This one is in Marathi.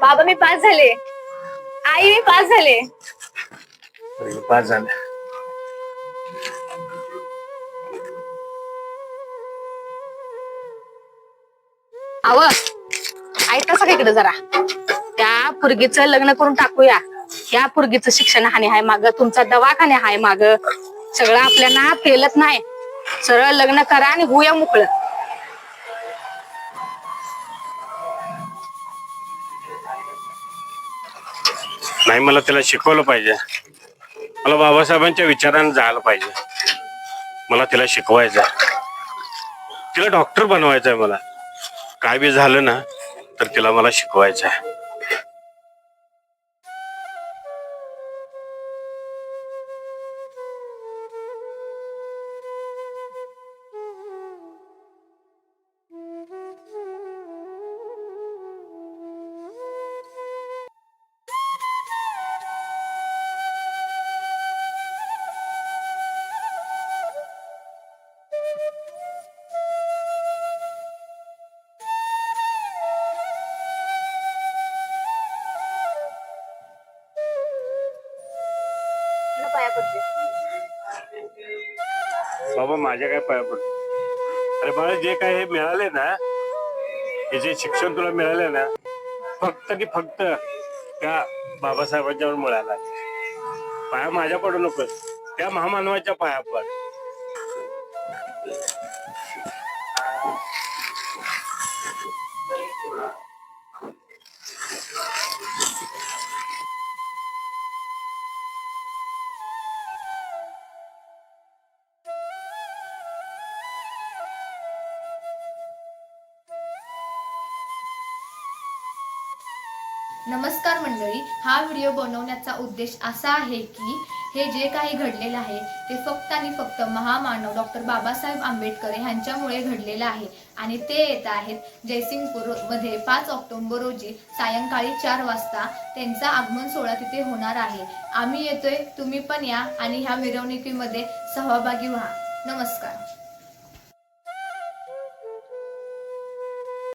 बाबा मी पास झाले. आई मी पास झाले. पाच झाल्या अव ऐका इकडे जरा? त्या पुरगीचं लग्न करून टाकूया. या पुरगीचं शिक्षण हानी हाय माग तुमचा दवाखाने हाय माग. सगळं आपल्याला पेलत नाही. सरळ लग्न करा आणि होऊया मोकळं. नाही मला त्याला शिकवलं पाहिजे. मला बाबासाहेबांच्या विचारानं जायला पाहिजे. मला तिला शिकवायचं आहे. तिला डॉक्टर बनवायचं आहे मला. काय बी झालं ना तर तिला मला शिकवायचं आहे. पाया पडते बाबा माझ्या काय पाया पडते अरे बाळा जे काय हे मिळाले ना हे जे शिक्षण तुला मिळाले ना फक्त की फक्त त्या बाबासाहेबांच्यावर मिळाला. पाया माझ्या पडू नको त्या महामानवाच्या पाया पड नमस्कार मंडळी हा व्हिडिओ बनवण्याचा उद्देश असा आहे की हे जे काही घडलेलं आहे ते फक्त आणि फक्त महामानव डॉक्टर बाबासाहेब आंबेडकर यांच्यामुळे घडलेलं आहे. आणि ते येत आहेत जयसिंगपूरमध्ये पाच ऑक्टोबर रोजी सायंकाळी चार वाजता. त्यांचा आगमन सोहळा तिथे होणार आहे. आम्ही येतोय तुम्ही पण या आणि ह्या मिरवणुकीमध्ये सहभागी व्हा. नमस्कार.